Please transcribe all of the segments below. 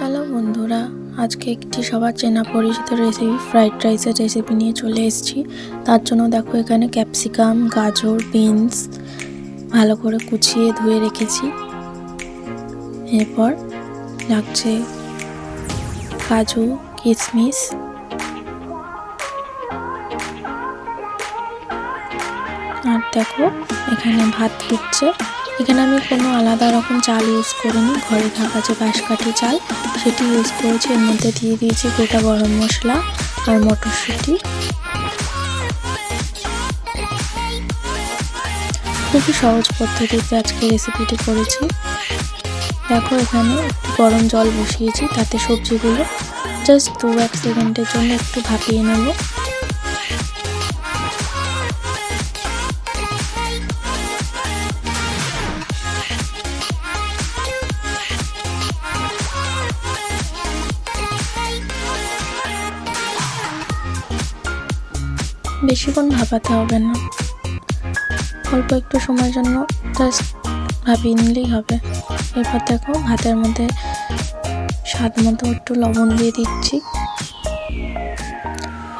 Hello বন্ধুরা, আজকে একটি সবার চেনা পরিচিত রেসিপি ফ্রাইড রাইসের রেসিপি নিয়ে চলে এসেছি। তার জন্য দেখো এখানে ক্যাপসিকাম গাজর বিনস ভালো করে কুচিয়ে ধুয়ে রেখেছি। এরপর লাগছে কাজু কিশমিশ আর দেখো এখানে ভাত ফুটছে। এখানে আমি কোনো আলাদা রকম চাল ইউজ করিনি। ঘরে থাকা যে বাঁশকাঠি চাল, সেটি ইউজ করেছি। এর মধ্যে দিয়ে দিয়েছি গোটা গরম মশলা আর মটরশুঁটি। খুবই সহজ পদ্ধতিতে আজকে রেসিপিটি করেছি। দেখো, এখানে একটু গরম জল বসিয়েছি, তাতে সবজিগুলো জাস্ট দু এক সেকেন্ডের জন্য একটু ভাপিয়ে নেব। বেশিক্ষণ ভাপাতে হবে না। অল্প একটু সময়ের জন্য জাস্ট ভাপিয়ে নিলেই হবে। এরপর দেখো ভাতের মধ্যে স্বাদ মতো একটু লবণ দিয়ে দিচ্ছি।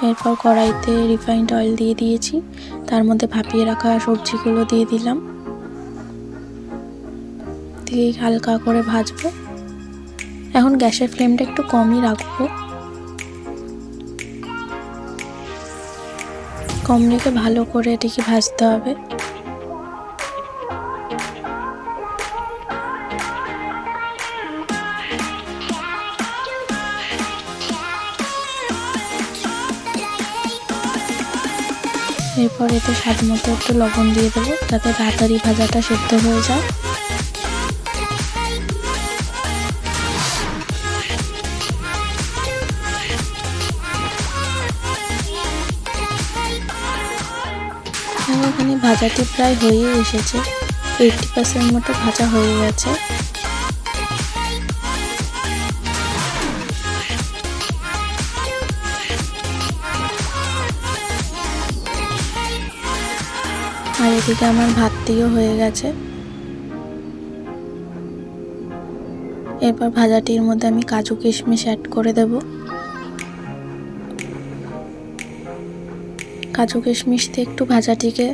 এরপর কড়াইতে রিফাইন্ড অয়েল দিয়ে দিয়েছি। তার মধ্যে ভাপিয়ে রাখা সবজিগুলো দিয়ে দিলাম। দিয়ে হালকা করে ভাজবো। এখন গ্যাসের ফ্লেমটা একটু কমই রাখব। কম রেখে ভালো করে এটিকে ভাজতে হবে। এরপর এতে স্বাদ মতো একটু লবণ দিয়ে দেবো যাতে তাড়াতাড়ি ভাজাটা সেদ্ধ হয়ে যায় এখানে ভাজাটি প্রায় হয়ে এসেছে। এইটটি পার্সেন্ট মতো ভাজা হয়ে গেছে। আর এদিকে আমার ভাতটিও হয়ে গেছে। এরপর ভাজাটির মধ্যে আমি কাজু কিশমিশ অ্যাড করে দেব। কাজু কিশমিশ দিয়ে একটু ভাজাটিকে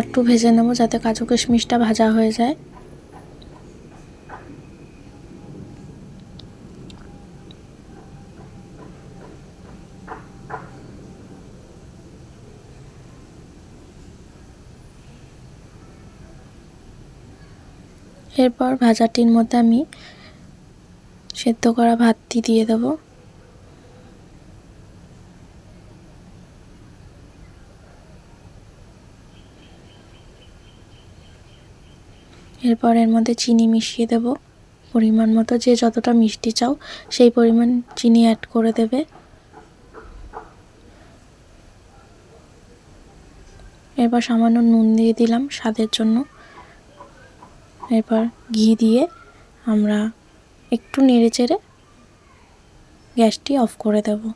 একটু ভেজে নেব যাতে কাজু কিশমিশটা ভাজা হয়ে যায়। এরপর ভাজাটির মধ্যে আমি সেদ্ধ করা ভাতটি দিয়ে দেব। এরপর এর মধ্যে চিনি মিশিয়ে দেব। পরিমাণ মতো যে যতটা মিষ্টি চাও, সেই পরিমাণ চিনি অ্যাড করে দেবে। এরপর সামান্য নুন দিয়ে দিলাম স্বাদের জন্য। এরপর ঘি দিয়ে আমরা একটু নেড়ে চেড়ে গ্যাসটি অফ করে দেব।